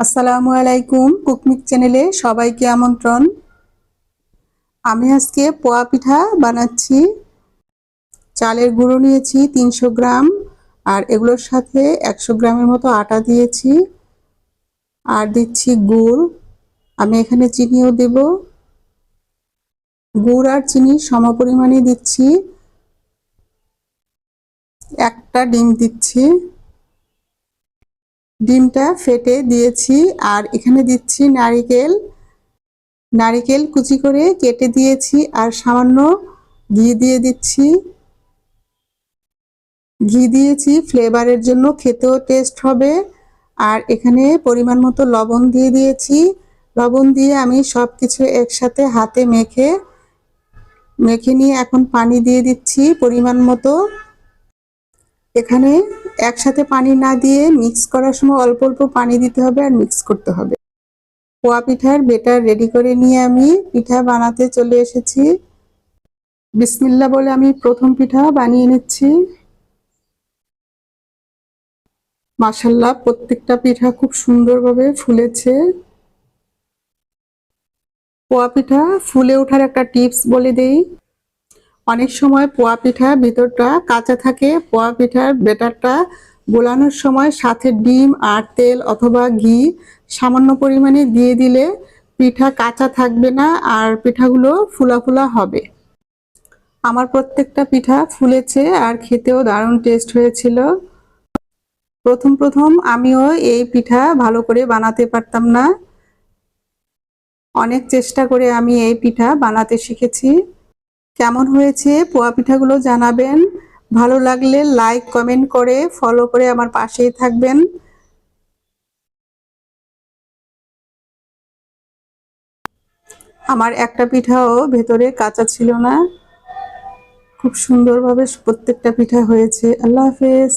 আসসালামু আলাইকুম কুকমিক চ্যানেলে সবাইকে আমন্ত্রণ। আমি আজকে পোয়া পিঠা বানাচ্ছি। চালের গুঁড়ো নিয়েছি তিনশো গ্রাম আর এগুলোর সাথে একশো গ্রামের মতো আটা দিয়েছি। আর দিচ্ছি গুড়। আমি এখানে চিনিও দেব। গুড় আর চিনি সমপরিমাণে দিচ্ছি। একটা ডিম দিচ্ছি। ডিমটা ফেটে দিয়েছি আর এখানে দিচ্ছি নারিকেল। নারিকেল কুচি করে কেটে দিয়েছি আর সামান্য ঘি দিয়ে দিচ্ছি। ঘি দিয়েছি ফ্লেভারের জন্য খেতেও টেস্ট হবে। আর এখানে পরিমাণ মতো লবণ দিয়ে দিয়েছি। লবণ দিয়ে আমি সব কিছু একসাথে হাতে মেখে মেখে নিয়ে এখন পানি দিয়ে দিচ্ছি পরিমাণ মতো। এখানে একসাথে পানি না দিয়ে মিক্স করার সময় অল্প অল্প পানি দিতে হবে আর মিক্স করতে হবে। পোয়া পিঠার বেটার রেডি করে নিয়ে আমি পিঠা বানাতে চলে এসেছি। বিসমিল্লা বলে আমি প্রথম পিঠা বানিয়ে নিচ্ছি। মাসাল্লাহ প্রত্যেকটা পিঠা খুব সুন্দরভাবে ফুলেছে। পোয়া পিঠা ফুলে ওঠার একটা টিপস বলে দেই। অনেক সময় পোয়া পিঠা ভিতরটা কাঁচা থাকে, পোয়া পিঠার বেটারটা গোলানোর সময় সাথে ডিম আর তেল অথবা ঘি সামান্য পরিমাণে দিয়ে দিলে পিঠা কাঁচা থাকবে না আর পিঠাগুলো ফুলা ফুলা হবে। আমার প্রত্যেকটা পিঠা ফুলেছে আর খেতেও দারুণ টেস্ট হয়েছিল। প্রথম প্রথম আমিও এই পিঠা ভালো করে বানাতে পারতাম না। অনেক চেষ্টা করে আমি এই পিঠা বানাতে শিখেছি। কেমন হয়েছে? পোয়া পিঠাগুলো জানাবেন। ভালো লাগলে লাইক কমেন্ট করে ফলো করে আমার পাশেই থাকবেন। আমার একটা পিঠাও ভেতরে কাঁচা ছিল না। খুব সুন্দরভাবে প্রত্যেকটা পিঠা হয়েছে। আল্লাহ হাফেজ।